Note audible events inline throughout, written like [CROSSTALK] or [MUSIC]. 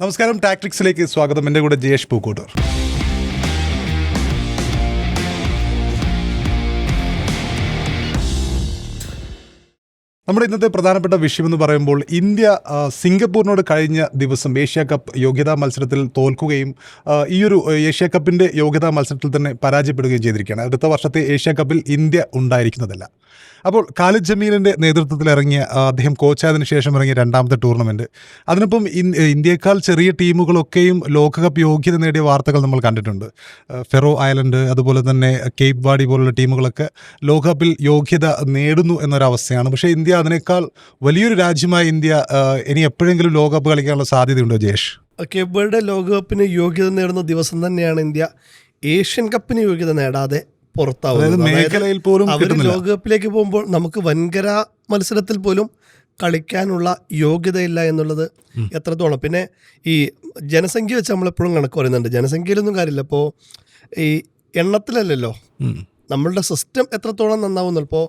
നമസ്കാരം ടാക്ടിക്സിലേക്ക് സ്വാഗതം. എന്റെ കൂടെ ജയേഷ് പൂക്കോട്ടൂർ. നമ്മുടെ ഇന്നത്തെ പ്രധാനപ്പെട്ട വിഷയം എന്ന് പറയുമ്പോൾ ഇന്ത്യ സിംഗപ്പൂരിനോട് കഴിഞ്ഞ ദിവസം ഏഷ്യ കപ്പ് യോഗ്യതാ മത്സരത്തിൽ തോൽക്കുകയും ഈ ഒരു ഏഷ്യ കപ്പിന്റെ യോഗ്യതാ മത്സരത്തിൽ തന്നെ പരാജയപ്പെടുകയും ചെയ്തിരിക്കുകയാണ്. അടുത്ത വർഷത്തെ ഏഷ്യ കപ്പിൽ ഇന്ത്യ ഉണ്ടായിരിക്കുന്നതല്ല. അപ്പോൾ ഖാലിദ് ജമീലിന്റെ നേതൃത്വത്തിൽ ഇറങ്ങിയ അദ്ദേഹം കോച്ചായതിനു ശേഷം ഇറങ്ങിയ രണ്ടാമത്തെ ടൂർണമെന്റ് അതിനൊപ്പം ഇന്ത്യയെക്കാൾ ചെറിയ ടീമുകളൊക്കെയും ലോകകപ്പ് യോഗ്യത നേടിയ വാർത്തകൾ നമ്മൾ കണ്ടിട്ടുണ്ട്. ഫെറോ ഐലൻഡ് അതുപോലെ തന്നെ കേപ്പ് വാഡി പോലുള്ള ടീമുകളൊക്കെ ലോകകപ്പിൽ യോഗ്യത നേടുന്നു എന്നൊരവസ്ഥയാണ്. പക്ഷേ ഇന്ത്യ അതിനേക്കാൾ വലിയൊരു രാജ്യമായ ഇന്ത്യ ഇനി എപ്പോഴെങ്കിലും ലോകകപ്പ് കളിക്കാനുള്ള സാധ്യതയുണ്ടോ ജയേഷ്? കേപ്പ് വേൾഡ് ലോകകപ്പിന് യോഗ്യത നേടുന്ന ദിവസം തന്നെയാണ് ഇന്ത്യ. ഏഷ്യൻ കപ്പിന് യോഗ്യത നേടാതെ പുറത്താവുന്നത്. മേഖലയിൽ പോലും അവർ ലോകകപ്പിലേക്ക് പോകുമ്പോൾ നമുക്ക് വൻകര മത്സരത്തിൽ പോലും കളിക്കാനുള്ള യോഗ്യതയില്ല എന്നുള്ളത് എത്രത്തോളം? പിന്നെ ഈ ജനസംഖ്യ വെച്ച് നമ്മളെപ്പോഴും കണക്ക് പറയുന്നുണ്ട്. ജനസംഖ്യയിലൊന്നും കാര്യമില്ല. ഇപ്പോൾ ഈ എണ്ണത്തിലല്ലല്ലോ. നമ്മളുടെ സിസ്റ്റം എത്രത്തോളം നന്നാവുന്നു? ഇപ്പോൾ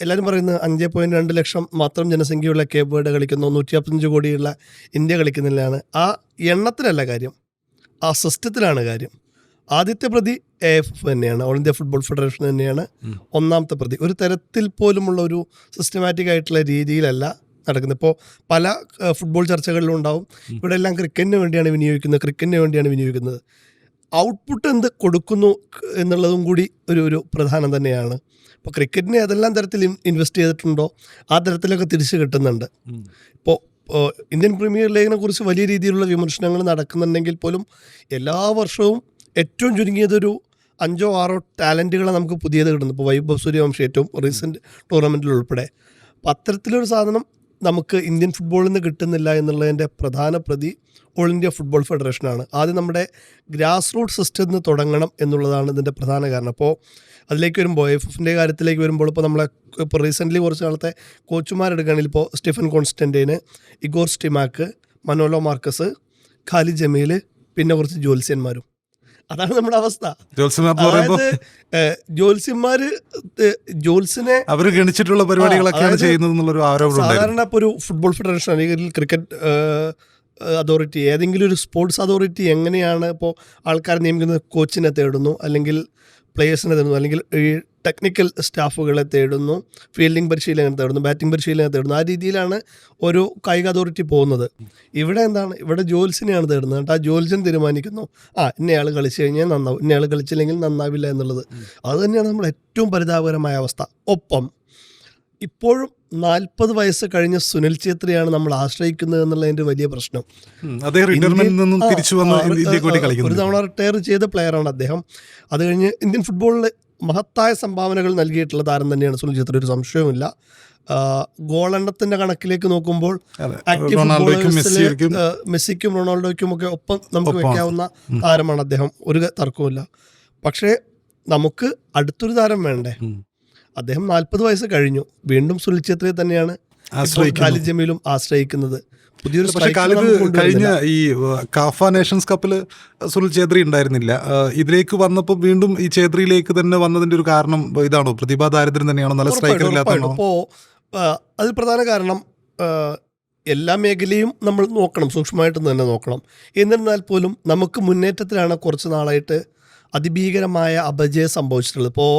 എല്ലാവരും പറയുന്നത് അഞ്ച് പോയിന്റ് രണ്ട് ലക്ഷം മാത്രം ജനസംഖ്യയുള്ള കേബ് വേർഡ് കളിക്കുന്നു. നൂറ്റി അപ്പത്തഞ്ച് കോടിയുള്ള ഇന്ത്യ കളിക്കുന്നില്ലാണ്. ആ എണ്ണത്തിലല്ല കാര്യം. ആ സിസ്റ്റത്തിലാണ് കാര്യം. ആദ്യത്തെ പ്രതി എ എഫ് എഫ് തന്നെയാണ്. ഓൾ ഇന്ത്യ ഫുട്ബോൾ ഫെഡറേഷൻ തന്നെയാണ്. ഒന്നാമത്തെ പ്രതി. ഒരു തരത്തിൽ പോലുമുള്ള ഒരു സിസ്റ്റമാറ്റിക് ആയിട്ടുള്ള രീതിയിലല്ല നടക്കുന്നത്. ഇപ്പോൾ പല ഫുട്ബോൾ ചർച്ചകളിലും ഉണ്ടാവും. ഇവിടെ എല്ലാം ക്രിക്കറ്റിന് വേണ്ടിയാണ് വിനിയോഗിക്കുന്നത്. ക്രിക്കറ്റിന് വേണ്ടിയാണ് വിനിയോഗിക്കുന്നത്. ഔട്ട്പുട്ട് എന്ത് കൊടുക്കുന്നു എന്നുള്ളതും കൂടി ഒരു ഒരു പ്രധാനം തന്നെയാണ്. ഇപ്പോൾ ക്രിക്കറ്റിന് ഏതെല്ലാം തരത്തിൽ ഇൻവെസ്റ്റ് ചെയ്തിട്ടുണ്ടോ ആ തരത്തിലൊക്കെ തിരിച്ചു കിട്ടുന്നുണ്ട്. ഇപ്പോൾ ഇന്ത്യൻ പ്രീമിയർ ലീഗിനെ കുറിച്ച് വലിയ രീതിയിലുള്ള വിമർശനങ്ങൾ നടക്കുന്നുണ്ടെങ്കിൽ പോലും എല്ലാ വർഷവും ഏറ്റവും ചുരുങ്ങിയതൊരു അഞ്ചോ ആറോ ടാലന്റുകളെ നമുക്ക് പുതിയത് കിട്ടുന്നു ഇപ്പോൾ വൈഭവ് സൂര്യവംശി ഏറ്റവും റീസെന്റ് ടൂർണമെന്റിൽ ഉൾപ്പെടെ. അപ്പം അത്തരത്തിലൊരു സാധനം നമുക്ക് ഇന്ത്യൻ ഫുട്ബോളിൽ നിന്ന് കിട്ടുന്നില്ല എന്നുള്ളതിന്റെ പ്രധാന പ്രതി ഓൾ ഇന്ത്യ ഫുട്ബോൾ ഫെഡറേഷനാണ് ആദ്യം നമ്മുടെ ഗ്രാസ് റൂട്ട് സിസ്റ്റം നിന്ന് തുടങ്ങണം എന്നുള്ളതാണ് ഇതിന്റെ പ്രധാന കാരണം. അപ്പോൾ അതിലേക്ക് വരുമ്പോൾ എഫ് എഫിന്റെ കാര്യത്തിലേക്ക് വരുമ്പോൾ ഇപ്പോൾ നമ്മളെ ഇപ്പോൾ റീസെന്റ്ലി കുറച്ച് നാളത്തെ കോച്ചുമാരെടുക്കുകയാണെങ്കിൽ ഇപ്പോൾ Stephen കോൺസ്റ്റന്റൈന് Igor Stimac Manolo Marquez Khalid Jamil പിന്നെ കുറച്ച് ജ്യോത്സ്യന്മാരും. അതാണ് നമ്മുടെ അവസ്ഥ. ജ്യോത്സ്യന്മാര് ഏഹ്, ജ്യോത്സ്യനെ അവർ ഗണിച്ചിട്ടുള്ള പരിപാടികളൊക്കെയാണ് ചെയ്യുന്നത് സാധാരണ ഇപ്പോൾ ഒരു ഫുട്ബോൾ ഫെഡറേഷൻ അല്ലെങ്കിൽ ക്രിക്കറ്റ് അതോറിറ്റി ഏതെങ്കിലും ഒരു സ്പോർട്സ് അതോറിറ്റി എങ്ങനെയാണ് ഇപ്പോൾ ആൾക്കാരെ നിയമിക്കുന്നത്? കോച്ചിനെ തേടുന്നു അല്ലെങ്കിൽ പ്ലേയേഴ്സിനെ തേടുന്നു അല്ലെങ്കിൽ ടെക്നിക്കൽ സ്റ്റാഫുകളെ തേടുന്നു ഫീൽഡിംഗ് പരിശീലനം തേടുന്നു ബാറ്റിംഗ് പരിശീലനം തേടുന്നു. ആ രീതിയിലാണ് ഒരു കായിക അതോറിറ്റി പോകുന്നത്. ഇവിടെ എന്താണ്? ഇവിടെ ജോൽസിനെയാണ് തേടുന്നത് എന്നിട്ട് ആ ജോൽസൻ തീരുമാനിക്കുന്നു. ആ ഇന്നയാൾ കളിച്ചു കഴിഞ്ഞാൽ നന്നാവും ഇന്നയാൾ കളിച്ചില്ലെങ്കിൽ നന്നാവില്ല എന്നുള്ളത്. അതുതന്നെയാണ് നമ്മുടെ ഏറ്റവും പരിതാപകരമായ അവസ്ഥ. ഒപ്പം ഇപ്പോഴും നാൽപ്പത് വയസ്സ് കഴിഞ്ഞ സുനിൽ ഛേത്രിയാണ് നമ്മൾ ആശ്രയിക്കുന്നത് എന്നുള്ളതിന്റെ വലിയ പ്രശ്നം. ഒരു തവണ റിട്ടയർ ചെയ്ത പ്ലെയറാണ് അദ്ദേഹം. അത് കഴിഞ്ഞ് ഇന്ത്യൻ ഫുട്ബോളിൽ മഹത്തായ സംഭാവനകൾ നൽകിയിട്ടുള്ള താരം തന്നെയാണ് സുനിൽ ഛേത്രി. ഒരു സംശയവുമില്ല. ഗോളെണ്ണത്തിന്റെ കണക്കിലേക്ക് നോക്കുമ്പോൾ. ആക്റ്റീവ് മെസ്സിക്കും റൊണാൾഡോയ്ക്കും ഒക്കെ ഒപ്പം നമുക്ക് വെക്കാവുന്ന താരമാണ് അദ്ദേഹം. ഒരു തർക്കവുമില്ല. പക്ഷേ നമുക്ക് അടുത്തൊരു താരം വേണ്ടേ. അദ്ദേഹം നാൽപ്പത് വയസ്സ് കഴിഞ്ഞു. വീണ്ടും സുനിൽ ഛേത്രിയെ തന്നെയാണ്. ഖാലിദ് ജമീലും ആശ്രയിക്കുന്നത്. പുതിയൊരു പക്ഷേ കാലിത് കഴിഞ്ഞ ഈ കാഫ നേഷൻസ് കപ്പിൽ സുനിൽ ഛേത്രി ഉണ്ടായിരുന്നില്ല. ഇതിലേക്ക് വന്നപ്പോൾ വീണ്ടും ഈ ഛേത്രിയിലേക്ക് തന്നെ വന്നതിന്റെ ഒരു കാരണം ഇതാണോ? പ്രതിഭാ ദാരിദ്ര്യം തന്നെയാണോ? നല്ല സ്ട്രൈക്കർ ഇല്ലാത്തതാണോ? അപ്പോൾ അതിൽ പ്രധാന കാരണം എല്ലാ മേഖലയും നമ്മൾ നോക്കണം സൂക്ഷ്മമായിട്ട് തന്നെ നോക്കണം. എന്നിരുന്നാൽ പോലും നമുക്ക് മുന്നേറ്റത്തിലാണ് കുറച്ച് നാളായിട്ട് അതിഭീകരമായ അപജയം സംഭവിച്ചിട്ടുള്ളത്. ഇപ്പോൾ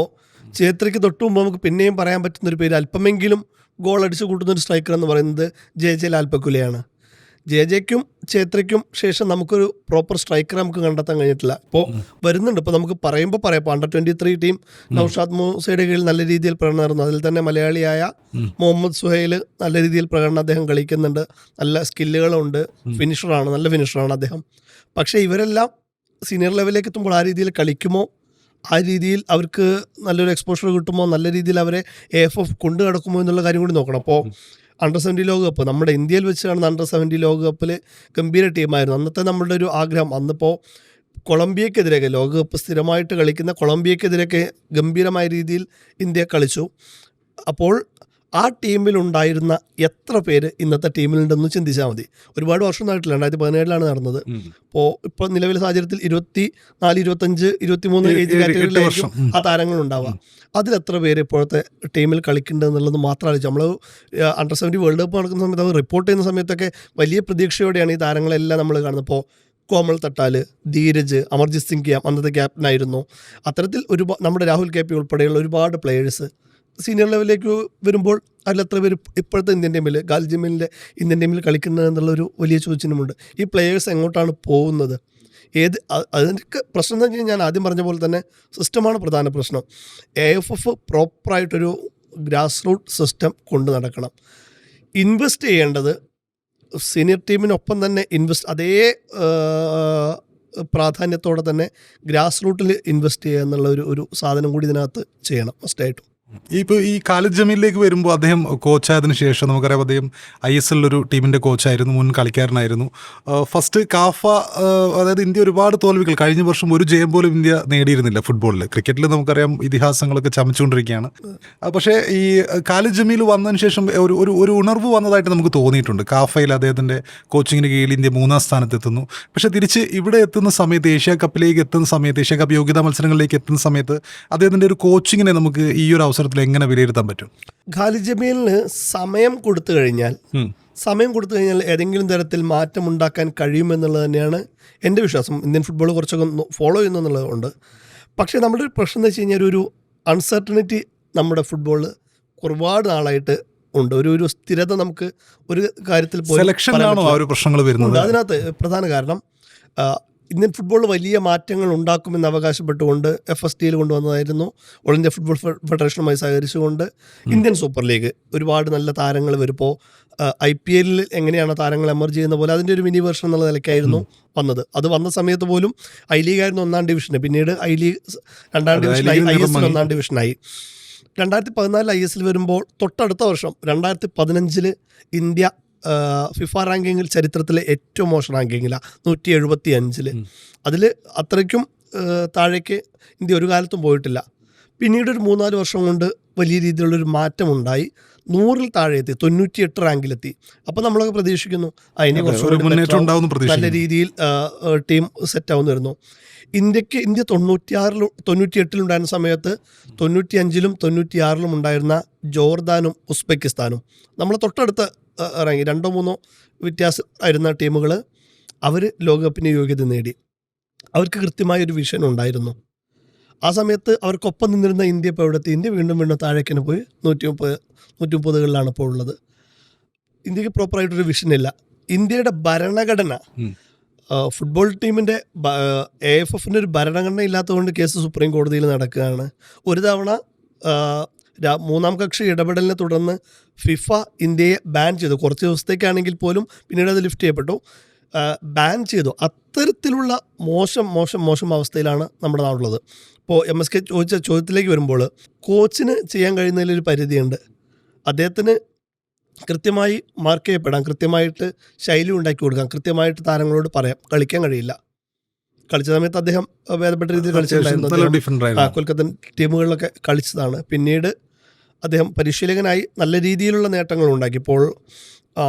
ചേത്രിക്ക് തൊട്ട് മുമ്പ് നമുക്ക് പിന്നെയും പറയാൻ പറ്റുന്ന ഒരു പേര് അല്പമെങ്കിലും ഗോൾ അടിച്ചു കൂട്ടുന്ന ഒരു സ്ട്രൈക്കർ എന്ന് പറയുന്നത് ജെ ജെ ലാൽപ്പക്കുലയാണ് ജെ ജെക്കും ഛേത്രയ്ക്കും ശേഷം നമുക്കൊരു പ്രോപ്പർ സ്ട്രൈക്കർ നമുക്ക് കണ്ടെത്താൻ കഴിഞ്ഞിട്ടില്ല. ഇപ്പോൾ വരുന്നുണ്ട്. ഇപ്പോൾ നമുക്ക് പറയുമ്പോൾ പറയാം. ഇപ്പോൾ under twenty three team Noushad മൂസയുടെ കീഴിൽ നല്ല രീതിയിൽ പ്രകടനം നടന്നു. അതിൽ തന്നെ മലയാളിയായ മുഹമ്മദ് സുഹൈൽ നല്ല രീതിയിൽ പ്രകടനം അദ്ദേഹം കളിക്കുന്നുണ്ട്. നല്ല സ്കില്ലുകളുണ്ട്. ഫിനിഷറാണ്. നല്ല ഫിനിഷറാണ് അദ്ദേഹം. പക്ഷേ ഇവരെല്ലാം സീനിയർ ലെവലിലേക്ക് എത്തുമ്പോൾ ആ രീതിയിൽ കളിക്കുമോ? ആ രീതിയിൽ അവർക്ക് നല്ലൊരു എക്സ്പോഷർ കിട്ടുമോ? നല്ല രീതിയിൽ അവരെ എ എഫ് എഫ് കൊണ്ടു കിടക്കുമോ എന്നുള്ള കാര്യം കൂടി നോക്കണം. അപ്പോൾ അണ്ടർ സെവന്റി ലോകകപ്പ് നമ്മുടെ ഇന്ത്യയിൽ വെച്ച് കാണുന്ന അണ്ടർ സെവന്റി ലോകകപ്പിൽ ഗംഭീര ടീമായിരുന്നു അന്നത്തെ നമ്മളുടെ ഒരു ആഗ്രഹം. അന്നിപ്പോൾ കൊളംബിയക്കെതിരെയൊക്കെ ലോകകപ്പ് സ്ഥിരമായിട്ട് കളിക്കുന്ന കൊളംബിയക്കെതിരെയൊക്കെ ഗംഭീരമായ രീതിയിൽ ഇന്ത്യ കളിച്ചു. അപ്പോൾ ആ ടീമിലുണ്ടായിരുന്ന എത്ര പേര് ഇന്നത്തെ ടീമിലുണ്ടെന്ന് ചിന്തിച്ചാൽ മതി. ഒരുപാട് വർഷം ആയിട്ടില്ല രണ്ടായിരത്തി പതിനേഴിലാണ് നടന്നത് അപ്പോൾ ഇപ്പോൾ നിലവിലെ സാഹചര്യത്തിൽ ഇരുപത്തി നാല് ഇരുപത്തഞ്ച് ഇരുപത്തിമൂന്ന് ഏജ് കാറ്റഗറിയിലായിരിക്കും ആ താരങ്ങൾ ഉണ്ടാവുക അതിൽ എത്ര പേര് ഇപ്പോഴത്തെ ടീമിൽ കളിക്കുന്നുണ്ട് എന്നുള്ളത് മാത്രം ആലോചിച്ചു നമ്മൾ അണ്ടർ സെവന്റി വേൾഡ് കപ്പ് നടക്കുന്ന സമയത്ത് അത് റിപ്പോർട്ട് ചെയ്യുന്ന സമയത്തൊക്കെ വലിയ പ്രതീക്ഷയോടെയാണ് ഈ താരങ്ങളെല്ലാം നമ്മൾ കാണുന്നത്. ഇപ്പോൾ കോമൾ തട്ടാൽ ധീരജ് അമർജിത് സിംഗ് ക്യാം അന്നത്തെ ക്യാപ്റ്റനായിരുന്നു അത്തരത്തിൽ ഒരുപാട് നമ്മുടെ രാഹുൽ കെ പി ഉൾപ്പെടെയുള്ള ഒരുപാട് പ്ലേയേഴ്സ് സീനിയർ ലെവലിലേക്ക് വരുമ്പോൾ അതിലെത്ര പേര് ഇപ്പോഴത്തെ ഇന്ത്യൻ ടീമിൽ ഗാൽജിമിനിലെ ഇന്ത്യൻ ടീമിൽ കളിക്കുന്നത് എന്നുള്ളൊരു വലിയ ചോദ്യചിഹ്നമുണ്ട്. ഈ പ്ലെയേഴ്സ് എങ്ങോട്ടാണ് പോകുന്നത്? ഏത് അതിന്റെ പ്രശ്നം എന്ന് വെച്ച് കഴിഞ്ഞാൽ ഞാൻ ആദ്യം പറഞ്ഞ പോലെ തന്നെ സിസ്റ്റമാണ് പ്രധാന പ്രശ്നം. എ എഫ് എഫ് പ്രോപ്പറായിട്ടൊരു ഗ്രാസ് റൂട്ട് സിസ്റ്റം കൊണ്ട് നടക്കണം. ഇൻവെസ്റ്റ് ചെയ്യേണ്ടത് സീനിയർ ടീമിനൊപ്പം തന്നെ ഇൻവെസ്റ്റ് അതേ പ്രാധാന്യത്തോടെ തന്നെ ഗ്രാസ് റൂട്ടിൽ ഇൻവെസ്റ്റ് ചെയ്യുക എന്നുള്ള ഒരു ഒരു സാധനം കൂടി ഇതിനകത്ത് ചെയ്യണം മസ്റ്റായിട്ടും ഇപ്പോൾ ഈ കാലിദ് ജമീലിലേക്ക് വരുമ്പോൾ അദ്ദേഹം കോച്ചായതിനു ശേഷം നമുക്കറിയാം അദ്ദേഹം ഐ എസ് എല്ലിലൊരു ടീമിന്റെ കോച്ചായിരുന്നു മുൻ കളിക്കാരനായിരുന്നു. ഫസ്റ്റ് കാഫ അതായത് ഇന്ത്യ ഒരുപാട് തോൽവികൾ കഴിഞ്ഞ വർഷം ഒരു ജയം പോലും ഇന്ത്യ നേടിയിരുന്നില്ല ഫുട്ബോളിൽ ക്രിക്കറ്റിൽ നമുക്കറിയാം ഇതിഹാസങ്ങളൊക്കെ ചമച്ചുകൊണ്ടിരിക്കുകയാണ്. പക്ഷെ ഈ കാലിദ് ജമീൽ വന്നതിന് ശേഷം ഒരു ഒരു ഒരു ഉണർവ് വന്നതായിട്ട് നമുക്ക് തോന്നിയിട്ടുണ്ട്. കാഫയിൽ അദ്ദേഹത്തിന്റെ കോച്ചിങ്ങിന് കീഴിൽ ഇന്ത്യ മൂന്നാം സ്ഥാനത്തെത്തുന്നു. പക്ഷേ തിരിച്ച് ഇവിടെ എത്തുന്ന സമയത്ത് ഏഷ്യ കപ്പിലേക്ക് എത്തുന്ന സമയത്ത് ഏഷ്യ കപ്പ് യോഗ്യതാ മത്സരങ്ങളിലേക്ക് എത്തുന്ന സമയത്ത് അദ്ദേഹത്തിന്റെ ഒരു കോച്ചിങ്ങിനെ നമുക്ക് ഈ ഒരു അവസരത്തിൽ എങ്ങനെ വിലയിരുത്താൻ പറ്റും? ഖാലി ജമീലിന് സമയം കൊടുത്തു കഴിഞ്ഞാൽ സമയം കൊടുത്തു കഴിഞ്ഞാൽ ഏതെങ്കിലും തരത്തിൽ മാറ്റമുണ്ടാക്കാൻ കഴിയുമെന്നുള്ളത് തന്നെയാണ് എന്റെ വിശ്വാസം. ഇന്ത്യൻ ഫുട്ബോൾ കുറച്ചൊക്കെ ഫോളോ ചെയ്യുന്നു എന്നുള്ളതുകൊണ്ട്. പക്ഷേ നമ്മുടെ ഒരു പ്രശ്നം എന്ന് വെച്ച് കഴിഞ്ഞാൽ ഒരു അൺസർട്ടനിറ്റി നമ്മുടെ ഫുട്ബോളിൽ ഒരുപാട് നാളായിട്ട് ഉണ്ട്. ഒരു ഒരു സ്ഥിരത നമുക്ക് ഒരു കാര്യത്തിൽ പോയി സെലക്ഷനിലാണോ ആ ഒരു പ്രശ്നങ്ങൾ വരുന്നത്? ഉണ്ട്. അതിനകത്ത് പ്രധാന കാരണം ഇന്ത്യൻ ഫുട്ബോൾ വലിയ മാറ്റങ്ങൾ ഉണ്ടാക്കുമെന്ന് അവകാശപ്പെട്ടുകൊണ്ട് എഫ് എസ് ടിയിൽ കൊണ്ടുവന്നതായിരുന്നു. ഓൾ ഇന്ത്യ ഫുട്ബോൾ ഫെഡറേഷനുമായി സഹകരിച്ചുകൊണ്ട് ഇന്ത്യൻ സൂപ്പർ ലീഗ് ഒരുപാട് നല്ല താരങ്ങൾ വരുമ്പോൾ ഐ പി എല്ലിൽ എങ്ങനെയാണ് താരങ്ങൾ എമർജ് ചെയ്യുന്ന പോലെ അതിന്റെ ഒരു മിനി വേർഷൻ എന്നുള്ള നിലയ്ക്കായിരുന്നു വന്നത്. അത് വന്ന സമയത്ത് പോലും ഐ ലീഗ് ആയിരുന്നു ഒന്നാം ഡിവിഷന്. പിന്നീട് ഐ ലീഗ് രണ്ടാം ഡിവിഷനായി ഐ എസ് ഒന്നാം ഡിവിഷനായി. രണ്ടായിരത്തി പതിനാലിൽ ഐ എസിൽ വരുമ്പോൾ തൊട്ടടുത്ത വർഷം രണ്ടായിരത്തി പതിനഞ്ചിൽ ഇന്ത്യ ഫിഫ റാങ്കിങ്ങിൽ ചരിത്രത്തിലെ ഏറ്റവും മോശം റാങ്കിങ്ങിലാണ് നൂറ്റി എഴുപത്തി അഞ്ചിൽ. അതിൽ അത്രയ്ക്കും താഴേക്ക് ഇന്ത്യ ഒരു കാലത്തും പോയിട്ടില്ല. പിന്നീട് ഒരു മൂന്നാൽ വർഷം കൊണ്ട് വലിയ രീതിയിലുള്ളൊരു മാറ്റമുണ്ടായി. നൂറിൽ താഴെ എത്തി തൊണ്ണൂറ്റിയെട്ട് റാങ്കിലെത്തി അപ്പോൾ നമ്മളൊക്കെ പ്രതീക്ഷിക്കുന്നു അതിനെ കുറച്ചുകൂടി നല്ല രീതിയിൽ ടീം സെറ്റ് ആവുന്നു വരുന്നു. ഇന്ത്യയ്ക്ക് ഇന്ത്യ തൊണ്ണൂറ്റിയാറിൽ തൊണ്ണൂറ്റിയെട്ടിലുണ്ടായിരുന്ന സമയത്ത് തൊണ്ണൂറ്റിയഞ്ചിലും തൊണ്ണൂറ്റിയാറിലും ഉണ്ടായിരുന്ന ജോർദാനും ഉസ്ബെക്കിസ്ഥാനും. നമ്മളെ തൊട്ടടുത്ത് ഇറങ്ങി. രണ്ടോ മൂന്നോ വ്യത്യാസം ആയിരുന്ന ടീമുകൾ അവർ ലോകകപ്പിന് യോഗ്യത നേടി. അവർക്ക് കൃത്യമായ ഒരു വിഷൻ ഉണ്ടായിരുന്നു. ആ സമയത്ത് അവർക്കൊപ്പം നിന്നിരുന്ന ഇന്ത്യ ഇപ്പോൾ എവിടെത്തി ഇന്ത്യ വീണ്ടും വീണ്ടും താഴേക്കിന് പോയി. നൂറ്റി മുപ്പത് നൂറ്റി മുപ്പതുകളിലാണ് ഇപ്പോൾ ഉള്ളത്. ഇന്ത്യയ്ക്ക് പ്രോപ്പറായിട്ടൊരു വിഷൻ ഇല്ല. ഇന്ത്യയുടെ ഭരണഘടന ഫുട്ബോൾ ടീമിന്റെ എ എഫ് എഫിന്റെ ഒരു ഭരണഘടന ഇല്ലാത്തതുകൊണ്ട് കേസ് സുപ്രീം കോടതിയിൽ നടക്കുകയാണ്. ഒരു തവണ മൂന്നാം കക്ഷി ഇടപെടലിനെ തുടർന്ന് ഫിഫ ഇന്ത്യയെ ബാൻ ചെയ്തു. കുറച്ച് ദിവസത്തേക്കാണെങ്കിൽ പോലും പിന്നീട് അത് ലിഫ്റ്റ് ചെയ്യപ്പെട്ടു. ബാൻ ചെയ്തു. അത്തരത്തിലുള്ള മോശം മോശം മോശം അവസ്ഥയിലാണ് നമ്മുടെ നാടുള്ളത്. ഇപ്പോൾ എം എസ് കെ ചോദിച്ച ചോദ്യത്തിലേക്ക് വരുമ്പോൾ കോച്ചിന് ചെയ്യാൻ കഴിയുന്നതിലൊരു പരിധിയുണ്ട്. അദ്ദേഹത്തിന് കൃത്യമായി മാർക്ക് ചെയ്യപ്പെടാം. കൃത്യമായിട്ട് ശൈലി ഉണ്ടാക്കി കൊടുക്കാം. കൃത്യമായിട്ട് താരങ്ങളോട് പറയാം. കളിക്കാൻ കഴിയില്ല. കളിച്ച സമയത്ത് അദ്ദേഹം ഭേദപ്പെട്ട രീതിയിൽ കളിച്ചിട്ടുണ്ടായിരുന്നു. കൊൽക്കത്തൻ ടീമുകളിലൊക്കെ കളിച്ചതാണ്. പിന്നീട് അദ്ദേഹം പരിശീലകനായി നല്ല രീതിയിലുള്ള നേട്ടങ്ങൾ ഉണ്ടാക്കി. ഇപ്പോൾ ആ,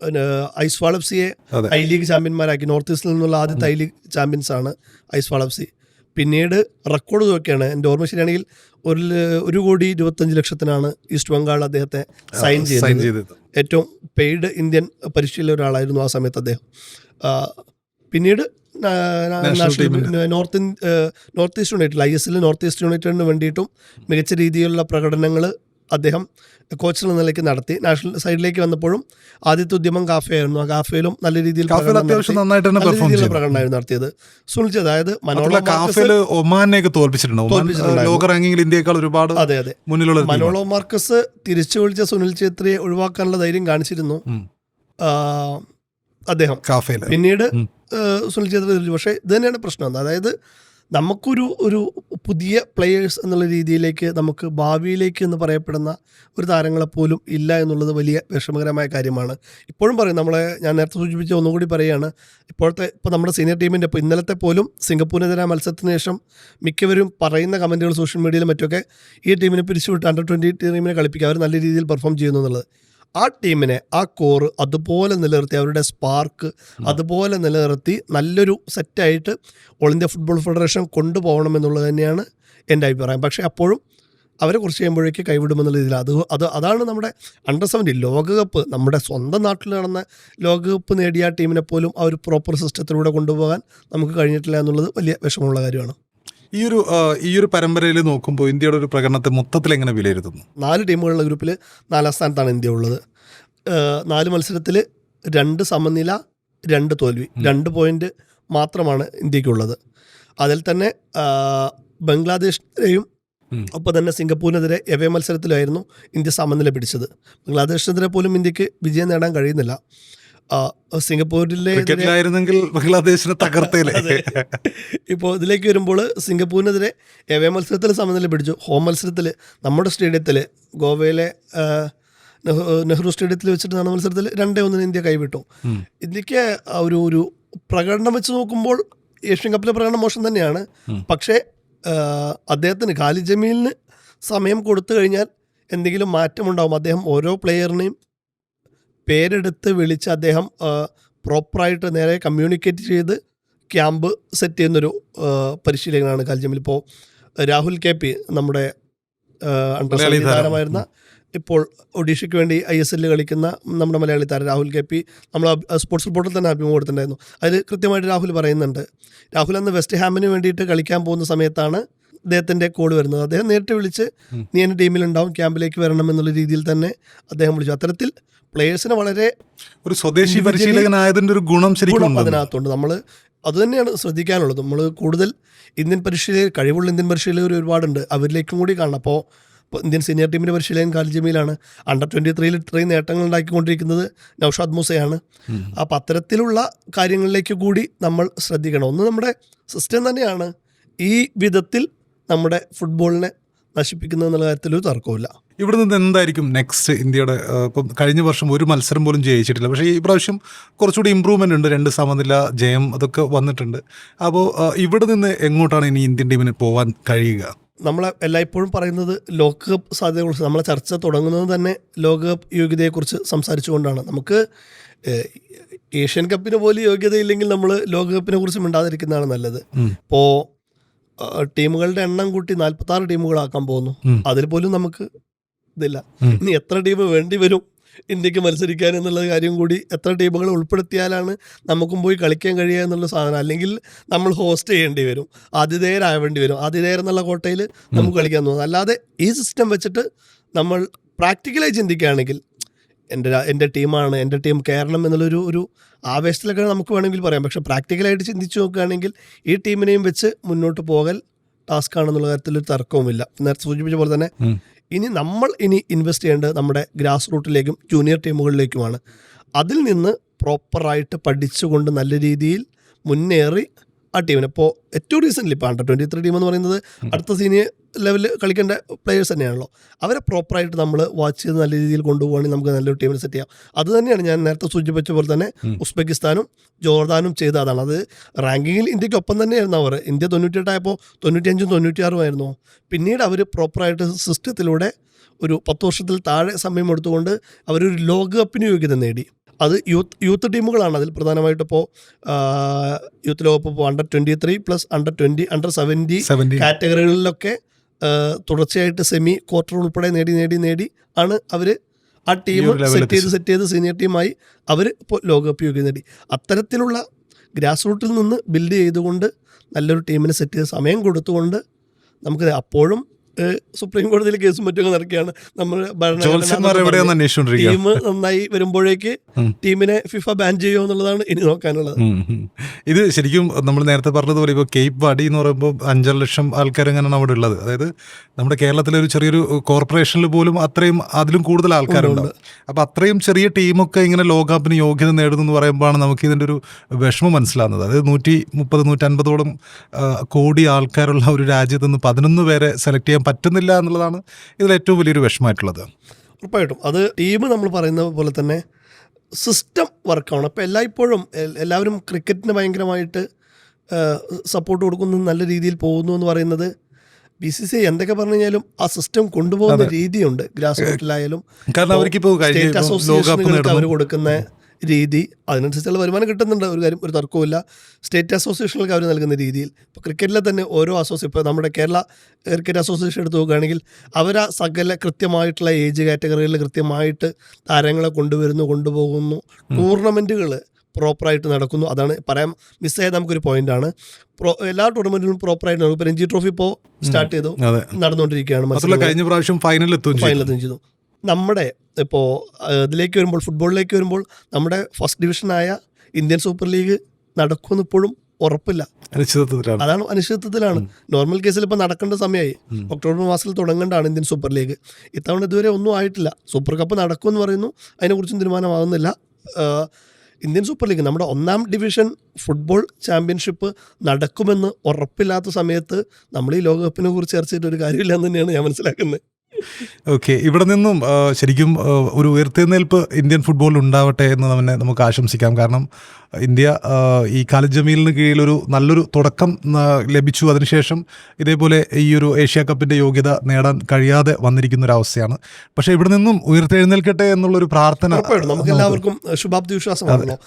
പിന്നെ ഐസ് വാൾ എഫ് സിയെ ഐ ലീഗ് ചാമ്പ്യന്മാരാക്കി. നോർത്ത് ഈസ്റ്റിൽ നിന്നുള്ള ആദ്യത്തെ ഐ ലീഗ് ചാമ്പ്യൻസ് ആണ് ഐസ് എഫ് സി. പിന്നീട് റെക്കോർഡ് നോക്കിയാണ്. എന്റെ ഓർമ്മ ശരിയാണെങ്കിൽ ഒരു ഒരു കോടി ഇരുപത്തഞ്ച് ലക്ഷത്തിനാണ് ഈസ്റ്റ് ബംഗാൾ അദ്ദേഹത്തെ സൈൻ ചെയ്തത്. ഏറ്റവും പെയ്ഡ് ഇന്ത്യൻ പരിശീലന ഒരാളായിരുന്നു ആ സമയത്ത് അദ്ദേഹം. പിന്നീട് north north east united I S L north east യുണൈറ്റഡിന് വേണ്ടിയിട്ടും മികച്ച രീതിയിലുള്ള പ്രകടനങ്ങൾ അദ്ദേഹം കോച്ച് എന്ന നിലയ്ക്ക് നടത്തി. നാഷണൽ സൈഡിലേക്ക് വന്നപ്പോഴും ആദ്യത്തെ ഉദ്യമം കാഫേ ആയിരുന്നു. ആ കാഫയിലും നല്ല രീതിയിൽ പ്രകടനമായിരുന്നു നടത്തിയത്. സുനിൽ ഛേത്രി, അതായത് ഒമാനെയൊക്കെ തോൽപ്പിച്ചിട്ടുണ്ട്? ഒമാൻ തോൽപ്പിച്ചിട്ടുണ്ടായിരുന്നു. ലോക റാങ്കിങ്ങിൽ ഇന്ത്യയെക്കാൾ ഒരുപാട് അതെ അതെ. മുന്നിലുള്ള മനോളോ മാർക്കസ് തിരിച്ചു വിളിച്ച സുനിൽ ഛേത്രിയെ ഒഴിവാക്കാനുള്ള ധൈര്യം കാണിച്ചിരുന്നു. അദ്ദേഹം. കാഫയിൽ പിന്നീട് സുനിൽ ഛേത്രി പക്ഷേ ഇത് തന്നെയാണ് പ്രശ്നം. അതായത് നമുക്കൊരു ഒരു പുതിയ പ്ലെയേഴ്സ് എന്നുള്ള രീതിയിലേക്ക് നമുക്ക് ഭാവിയിലേക്ക് എന്ന് പറയപ്പെടുന്ന ഒരു താരങ്ങളെപ്പോലും ഇല്ല എന്നുള്ളത് വലിയ വിഷമകരമായ കാര്യമാണ്. ഇപ്പോഴും പറയും നമ്മളെ ഞാൻ നേരത്തെ സൂചിപ്പിച്ച ഒന്നുകൂടി പറയുകയാണ്. ഇപ്പോഴത്തെ ഇപ്പോൾ നമ്മുടെ സീനിയർ ടീമിന്റെ ഇപ്പോൾ ഇന്നലത്തെ പോലും സിംഗപ്പൂരിനെതിരെ മത്സരത്തിന് ശേഷം മിക്കവരും പറയുന്ന കമന്റുകൾ സോഷ്യൽ മീഡിയയിലും മറ്റൊക്കെ ഈ ടീമിനെ പിരിച്ചുവിട്ട് അണ്ടർ ട്വന്റി ടീമിനെ കളിപ്പിക്കുക. അവർ നല്ല രീതിയിൽ പെർഫോം ചെയ്യുന്നു എന്നുള്ളത്. ആ ടീമിനെ ആ കോറ് അതുപോലെ നിലനിർത്തി അവരുടെ സ്പാർക്ക് അതുപോലെ നിലനിർത്തി നല്ലൊരു സെറ്റായിട്ട് ഓൾ ഇന്ത്യ ഫുട്ബോൾ ഫെഡറേഷൻ കൊണ്ടുപോകണം എന്നുള്ളത് തന്നെയാണ് എന്റെ അഭിപ്രായം. പക്ഷേ അപ്പോഴും അവരെ കുറിച്ച് ചെയ്യുമ്പോഴേക്ക് കൈവിടുമെന്നുള്ള രീതിയിൽ അത് അത് അതാണ് നമ്മുടെ അണ്ടർ സെവന്റി ലോകകപ്പ് നമ്മുടെ സ്വന്തം നാട്ടിൽ നടന്ന ലോകകപ്പ് നേടിയ ടീമിനെ പോലും ആ ഒരു പ്രോപ്പർ സിസ്റ്റത്തിലൂടെ കൊണ്ടുപോകാൻ നമുക്ക് കഴിഞ്ഞിട്ടില്ല എന്നുള്ളത് വലിയ വിഷമമുള്ള കാര്യമാണ്. ഈ ഒരു ഈ ഒരു പരമ്പരയിൽ നോക്കുമ്പോൾ ഇന്ത്യയുടെ ഒരു പ്രകടനത്തെ മൊത്തത്തിൽ എങ്ങനെ വിലയിരുത്തുന്നു? നാല് ടീമുകളുള്ള ഗ്രൂപ്പിൽ നാലാം സ്ഥാനത്താണ് ഇന്ത്യ ഉള്ളത്. നാല് മത്സരത്തിൽ രണ്ട് സമനില രണ്ട് തോൽവി. രണ്ട് പോയിന്റ് മാത്രമാണ് ഇന്ത്യക്കുള്ളത്. അതിൽ തന്നെ ബംഗ്ലാദേശിനെയും ഒപ്പം തന്നെ സിംഗപ്പൂരിനെതിരെ എവേ മത്സരത്തിലായിരുന്നു ഇന്ത്യ സമനില പിടിച്ചത്. ബംഗ്ലാദേശിനെതിരെ പോലും ഇന്ത്യയ്ക്ക് വിജയം നേടാൻ കഴിയുന്നില്ല. സിംഗപ്പൂരിലെ ക്രിക്കറ്റിലായിരുന്നെങ്കിൽ ബംഗ്ലാദേശിനെ തകർത്തേലേ. ഇപ്പോൾ ഇതിലേക്ക് വരുമ്പോൾ സിംഗപ്പൂരിനെതിരെ എവേ മത്സരത്തിൽ സമനില പിടിച്ചു. ഹോം മത്സരത്തിൽ നമ്മുടെ സ്റ്റേഡിയത്തിൽ ഗോവയിലെ നെഹ്റു സ്റ്റേഡിയത്തിൽ വെച്ചിട്ട് നടന്ന മത്സരത്തിൽ രണ്ടേ ഒന്നിന് ഇന്ത്യ കൈവിട്ടു. ഇന്ത്യയ്ക്ക് ഒരു ഒരു പ്രകടനം വെച്ച് നോക്കുമ്പോൾ ഏഷ്യൻ കപ്പിലെ പ്രകടനം മോശം തന്നെയാണ്. പക്ഷേ അദ്ദേഹത്തിന് ഖാലി ജമീലിന് സമയം കൊടുത്തു കഴിഞ്ഞാൽ എന്തെങ്കിലും മാറ്റമുണ്ടാവും. അദ്ദേഹം ഓരോ പ്ലെയറിനെയും പേരെടുത്ത് വിളിച്ച് അദ്ദേഹം പ്രോപ്പറായിട്ട് നേരെ കമ്മ്യൂണിക്കേറ്റ് ചെയ്ത് ക്യാമ്പ് സെറ്റ് ചെയ്യുന്നൊരു പരിശീലകനാണ് കാൽജമിൽ ഇപ്പോൾ രാഹുൽ കെ പി നമ്മുടെ അണ്ടർസ്റ്റാൻഡിംഗ് അണ്ടർ ഇപ്പോൾ ഒഡീഷയ്ക്ക് വേണ്ടി ഐ എസ് എല്ലിൽ കളിക്കുന്ന നമ്മുടെ മലയാളി താരം രാഹുൽ കെ പി നമ്മൾ സ്പോർട്സ് റിപ്പോർട്ടിൽ തന്നെ അഭിമുഖം കൊടുത്തിട്ടുണ്ടായിരുന്നു. അതിൽ കൃത്യമായിട്ട് രാഹുൽ പറയുന്നുണ്ട്. രാഹുൽ അന്ന് വെസ്റ്റ് ഹാമിന് വേണ്ടിയിട്ട് കളിക്കാൻ പോകുന്ന സമയത്താണ് അദ്ദേഹത്തിന്റെ കോൾ വരുന്നത്. അദ്ദേഹം നേരിട്ട് വിളിച്ച്. നീ എന്റെ ടീമിലുണ്ടാവും ക്യാമ്പിലേക്ക് വരണം എന്നുള്ള രീതിയിൽ തന്നെ അദ്ദേഹം വിളിച്ചു. അത്തരത്തിൽ പ്ലേയേഴ്സിനെ വളരെ ഒരു സ്വദേശി പരിശീലകനായതിന്റെ ഒരു ഗുണം ശരിക്കും. അതിനകത്തുണ്ട്. നമ്മൾ അത് തന്നെയാണ് ശ്രദ്ധിക്കാനുള്ളത്. നമ്മൾ കൂടുതൽ ഇന്ത്യൻ പരിശീലകർ കഴിവുള്ള ഇന്ത്യൻ പരിശീലകർ ഒരുപാടുണ്ട്. അവരിലേക്കും കൂടി കാണണം. അപ്പോൾ ഇപ്പോൾ ഇന്ത്യൻ സീനിയർ ടീമിന്റെ പരിശീലകൻ കാൽജമിയിലാണ് അണ്ടർ ട്വന്റി ത്രീയിൽ ഇത്രയും നേട്ടങ്ങൾ ഉണ്ടാക്കിക്കൊണ്ടിരിക്കുന്നത് നൌഷാദ് മൂസയാണ്. അപ്പം അത്തരത്തിലുള്ള കാര്യങ്ങളിലേക്ക് കൂടി നമ്മൾ ശ്രദ്ധിക്കണം. ഒന്ന് നമ്മുടെ സിസ്റ്റം തന്നെയാണ് ഈ വിധത്തിൽ നമ്മുടെ ഫുട്ബോളിനെ നശിപ്പിക്കുന്നത് എന്നുള്ള കാര്യത്തിൽ ഒരു തർക്കവുമില്ല. ഇവിടെ നിന്ന് എന്തായിരിക്കും നെക്സ്റ്റ് ഇന്ത്യയുടെ ഇപ്പം കഴിഞ്ഞ വർഷം ഒരു മത്സരം പോലും ജയിച്ചിട്ടില്ല. പക്ഷേ ഈ പ്രാവശ്യം കുറച്ചുകൂടി ഇമ്പ്രൂവ്മെന്റ് ഉണ്ട്. രണ്ട് സമനില ജയം അതൊക്കെ വന്നിട്ടുണ്ട്. അപ്പോൾ ഇവിടെ നിന്ന് എങ്ങോട്ടാണ് ഇനി ഇന്ത്യൻ ടീമിന് പോകാൻ കഴിയുക? നമ്മൾ എല്ലായ്പ്പോഴും പറയുന്നത് ലോകകപ്പ് സാധ്യതയെക്കുറിച്ച് നമ്മളെ ചർച്ച തുടങ്ങുന്നത് തന്നെ ലോകകപ്പ് യോഗ്യതയെക്കുറിച്ച് സംസാരിച്ചുകൊണ്ടാണ്. നമുക്ക് ഏഷ്യൻ കപ്പിന് പോലും യോഗ്യതയില്ലെങ്കിൽ നമ്മൾ ലോകകപ്പിനെ കുറിച്ച് മിണ്ടാതിരിക്കുന്നതാണ് നല്ലത്. ഇപ്പോൾ ടീമുകളുടെ എണ്ണം കൂട്ടി നാൽപ്പത്തി ആറ് ടീമുകളാക്കാൻ പോകുന്നു. അതിൽ പോലും നമുക്ക് ഇതില്ല. ഇനി എത്ര ടീം വേണ്ടി വരും ഇന്ത്യയ്ക്ക് മത്സരിക്കാൻ എന്നുള്ള കാര്യം കൂടി എത്ര ടീമുകൾ ഉൾപ്പെടുത്തിയാലാണ് നമുക്കും പോയി കളിക്കാൻ കഴിയുക എന്നുള്ള സാധനം. അല്ലെങ്കിൽ നമ്മൾ ഹോസ്റ്റ് ചെയ്യേണ്ടി വരും. ആതിഥേയരാവേണ്ടി വരും. ആതിഥേയർ എന്നുള്ള കോട്ടയിൽ നമുക്ക് കളിക്കാൻ തോന്നുന്നു അല്ലാതെ ഈ സിസ്റ്റം വെച്ചിട്ട് നമ്മൾ പ്രാക്ടിക്കലായി ചിന്തിക്കുകയാണെങ്കിൽ എന്റെ എന്റെ ടീമാണ് എന്റെ ടീം കയറണം എന്നുള്ളൊരു ഒരു ആവേശത്തിലൊക്കെ നമുക്ക് വേണമെങ്കിൽ പറയാം. പക്ഷേ പ്രാക്ടിക്കലായിട്ട് ചിന്തിച്ചു നോക്കുകയാണെങ്കിൽ ഈ ടീമിനെയും വെച്ച് മുന്നോട്ട് പോകൽ ടാസ്ക് ആണെന്നുള്ള കാര്യത്തിൽ ഒരു തർക്കവുമില്ല. നേരത്തെ സൂചിപ്പിച്ച പോലെ തന്നെ ഇനി നമ്മൾ ഇനി ഇൻവെസ്റ്റ് ചെയ്യേണ്ടത് നമ്മുടെ ഗ്രാസ് റൂട്ടിലേക്കും ജൂനിയർ ടീമുകളിലേക്കുമാണ്. അതിൽ നിന്ന് പ്രോപ്പറായിട്ട് പഠിച്ചുകൊണ്ട് നല്ല രീതിയിൽ മുന്നേറി ആ ടീമിന്. ഇപ്പോൾ ഏറ്റവും റീസെന്റ്ലി ഇപ്പോൾ അണ്ടർ ട്വന്റി ത്രീ ടീം എന്ന് പറയുന്നത് അടുത്ത സീനിയർ ലെവലിൽ കളിക്കേണ്ട പ്ലെയേഴ്സ് തന്നെയാണല്ലോ. അവരെ പ്രോപ്പറായിട്ട് നമ്മൾ വാച്ച് ചെയ്ത് നല്ല രീതിയിൽ കൊണ്ടുപോകുകയാണെങ്കിൽ നമുക്ക് നല്ലൊരു ടീമിനെ സെറ്റ് ചെയ്യാം. അത് തന്നെയാണ് ഞാൻ നേരത്തെ സൂചിപ്പിച്ച പോലെ തന്നെ ഉസ്ബെക്കിസ്ഥാനും ജോർദാനും ചെയ്ത അതാണ്. അത് റാങ്കിങ്ങിൽ ഇന്ത്യയ്ക്ക് ഒപ്പം തന്നെയായിരുന്നു അവർ. ഇന്ത്യ തൊണ്ണൂറ്റിയെട്ടായപ്പോൾ തൊണ്ണൂറ്റിയഞ്ചും ആയിരുന്നു. പിന്നീട് അവർ പ്രോപ്പറായിട്ട് സിസ്റ്റത്തിലൂടെ ഒരു പത്ത് വർഷത്തിൽ താഴെ സമയം എടുത്തുകൊണ്ട് അവരൊരു ലോകകപ്പിന് യോഗ്യത നേടി. അത് യൂത്ത് യൂത്ത് ടീമുകളാണ് അതിൽ പ്രധാനമായിട്ട് ഇപ്പോൾ യൂത്ത് ലോകകപ്പ് ഇപ്പോൾ under twenty three plus under twenty under seventy കാറ്റഗറികളിലൊക്കെ തുടർച്ചയായിട്ട് സെമി ക്വാർട്ടർ ഉൾപ്പെടെ നേടി നേടി നേടി ആണ് അവർ ആ ടീം സെറ്റ് ചെയ്ത് സെറ്റ് ചെയ്ത് സീനിയർ ടീമായി അവർ ഇപ്പോൾ ലോകകപ്പ് യോഗ്യത നേടി. അത്തരത്തിലുള്ള ഗ്രാസ് റൂട്ടിൽ നിന്ന് ബിൽഡ് ചെയ്തുകൊണ്ട് നല്ലൊരു ടീമിനെ സെറ്റ് ചെയ്ത് സമയം കൊടുത്തുകൊണ്ട് നമുക്ക് അപ്പോഴും സുപ്രീം കോടതിയിൽ കേസും മറ്റൊക്കെ നടക്കുകയാണ്. നമ്മൾ ടീം നന്നായി വരുമ്പോഴേക്ക്. ടീമിനെ ഫിഫ ബാൻ ചെയ്യുമോ എന്നുള്ളതാണ് ഇനി നോക്കാനുള്ളത്. ഇത് ശരിക്കും നമ്മൾ നേരത്തെ പറഞ്ഞതുപോലെ ഇപ്പോൾ കേപ്പ് വാടി എന്ന് പറയുമ്പോൾ അഞ്ചര ലക്ഷം ആൾക്കാർ എങ്ങനെയാണ് അവിടെ ഉള്ളത്. അതായത് നമ്മുടെ കേരളത്തിലെ ഒരു ചെറിയൊരു കോർപ്പറേഷനിൽ പോലും അത്രയും അതിലും കൂടുതൽ ആൾക്കാരുണ്ട് അപ്പോൾ അത്രയും ചെറിയ ടീമൊക്കെ ഇങ്ങനെ ലോകകപ്പിന് യോഗ്യത നേടുന്നു എന്ന് പറയുമ്പോഴാണ് നമുക്ക് ഇതിന്റെ ഒരു വിഷമം മനസ്സിലാകുന്നത് അതായത് നൂറ്റി മുപ്പത് നൂറ്റൻപതോളം കോടി ആൾക്കാരുള്ള ഒരു രാജ്യത്ത് നിന്ന് പതിനൊന്ന് പേരെ സെലക്ട് ചെയ്യാൻ പറ്റുന്നില്ല എന്നുള്ളതാണ് ഇതിൽ ഏറ്റവും വലിയൊരു വിഷമമായിട്ടുള്ളത്. ഉറപ്പായിട്ടും. അത് ടീം നമ്മൾ പറയുന്ന പോലെ തന്നെ സിസ്റ്റം വർക്കാണ് അപ്പോൾ എല്ലായ്പ്പോഴും ഇപ്പോഴും എല്ലാവരും ക്രിക്കറ്റിന് ഭയങ്കരമായിട്ട് സപ്പോർട്ട് കൊടുക്കുന്നു നല്ല രീതിയിൽ പോകുന്നു എന്ന് പറയുന്നത് ബി സി സി ഐ എന്തൊക്കെ പറഞ്ഞു കഴിഞ്ഞാലും ആ സിസ്റ്റം കൊണ്ടുപോകുന്ന രീതിയുണ്ട്. ഗ്രാസ് റൂട്ടിലായാലും അവർ കൊടുക്കുന്ന രീതി അതിനനുസരിച്ചുള്ള വരുമാനം കിട്ടുന്നുണ്ട്. ഒരു കാര്യം ഒരു തർക്കവുമില്ല. സ്റ്റേറ്റ് അസോസിയേഷനുകൾക്ക് അവർ നൽകുന്ന രീതിയിൽ. ഇപ്പോൾ ക്രിക്കറ്റിലെ തന്നെ ഓരോ അസോസിയേഷൻ ഇപ്പോൾ നമ്മുടെ കേരള ക്രിക്കറ്റ് അസോസിയേഷൻ എടുത്ത് നോക്കുകയാണെങ്കിൽ അവർ ആ സകല കൃത്യമായിട്ടുള്ള ഏജ് കാറ്റഗറിയിൽ കൃത്യമായിട്ട് താരങ്ങളെ കൊണ്ടുവരുന്നു കൊണ്ടുപോകുന്നു. ടൂർണമെന്റുകൾ പ്രോപ്പറായിട്ട് നടക്കുന്നു. അതാണ് പറയാൻ മിസ്സായത് നമുക്കൊരു പോയിന്റാണ്. പ്രോ എല്ലാ ടൂർണമെന്റിലും പ്രോപ്പറായിട്ട് നടക്കും രഞ്ജി ട്രോഫി ഇപ്പോൾ സ്റ്റാർട്ട് ചെയ്തു. നടന്നുകൊണ്ടിരിക്കുകയാണ്. കഴിഞ്ഞ പ്രാവശ്യം ഫൈനലിൽ ചെയ്തു. ഫൈനലെത്തുകയും ചെയ്തു. നമ്മുടെ ഇപ്പോൾ ഇതിലേക്ക് വരുമ്പോൾ ഫുട്ബോളിലേക്ക് വരുമ്പോൾ നമ്മുടെ ഫസ്റ്റ് ഡിവിഷനായ ഇന്ത്യൻ സൂപ്പർ ലീഗ് നടക്കുമെന്ന് ഇപ്പോഴും ഉറപ്പില്ല. അനിശ്ചിതത്വത്തിലാണ്. അതാണ് അനിശ്ചിതത്വത്തിലാണ്. നോർമൽ കേസിൽ ഇപ്പോൾ നടക്കേണ്ട സമയമായി. ഒക്ടോബർ മാസത്തിൽ തുടങ്ങേണ്ടതാണ് ഇന്ത്യൻ സൂപ്പർ ലീഗ്. ഇത്തവണ ഇതുവരെ ഒന്നും ആയിട്ടില്ല. സൂപ്പർ കപ്പ് നടക്കുമെന്ന് പറയുന്നു. അതിനെക്കുറിച്ചും തീരുമാനമാകുന്നില്ല. ഇന്ത്യൻ സൂപ്പർ ലീഗ് നമ്മുടെ ഒന്നാം ഡിവിഷൻ ഫുട്ബോൾ ചാമ്പ്യൻഷിപ്പ് നടക്കുമെന്ന് ഉറപ്പില്ലാത്ത സമയത്ത് നമ്മൾ ഈ ലോകകപ്പിനെ കുറിച്ച് ചർച്ച ചെയ്തിട്ട് ഒരു കാര്യമില്ല എന്ന് തന്നെയാണ് ഞാൻ മനസ്സിലാക്കുന്നത്. ഓക്കെ ഇവിടെ നിന്നും ശരിക്കും ഒരു ഉയർത്തെഴുന്നേൽപ്പ് ഇന്ത്യൻ ഫുട്ബോളിൽ ഉണ്ടാവട്ടെ എന്ന് തന്നെ നമുക്ക് ആശംസിക്കാം. കാരണം ഇന്ത്യ ഈ ഖാലിദ് ജമീലിന് കീഴിൽ ഒരു നല്ലൊരു തുടക്കം ലഭിച്ചു. അതിനുശേഷം ഇതേപോലെ ഈ ഒരു ഏഷ്യ കപ്പിന്റെ യോഗ്യത നേടാൻ കഴിയാതെ വന്നിരിക്കുന്ന ഒരു അവസ്ഥയാണ് പക്ഷേ ഇവിടെ നിന്നും ഉയർത്തെഴുന്നേൽക്കട്ടെ എന്നുള്ളൊരു പ്രാർത്ഥന നമുക്ക് എല്ലാവർക്കും ശുഭാപ്തി വിശ്വാസമാണല്ലോ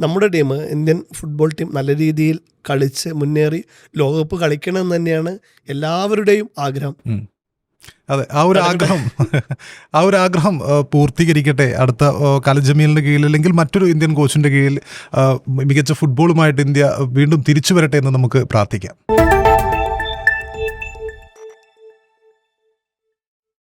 നമ്മുടെ ടീം ഇന്ത്യൻ ഫുട്ബോൾ ടീം നല്ല രീതിയിൽ കളിച്ച് മുന്നേറി ലോകകപ്പ് കളിക്കണമെന്ന് തന്നെയാണ് എല്ലാവരുടെയും ആഗ്രഹം. അതെ ആ ഒരു ആഗ്രഹം [LAUGHS] ആ ഒരു ആഗ്രഹം പൂർത്തീകരിക്കട്ടെ. അടുത്ത കലജമീലിന്റെ ജമീലിന്റെ കീഴിൽ അല്ലെങ്കിൽ മറ്റൊരു ഇന്ത്യൻ കോച്ചിന്റെ കീഴിൽ മികച്ച ഫുട്ബോളുമായിട്ട് ഇന്ത്യ വീണ്ടും തിരിച്ചു വരട്ടെ എന്ന് നമുക്ക് പ്രാർത്ഥിക്കാം.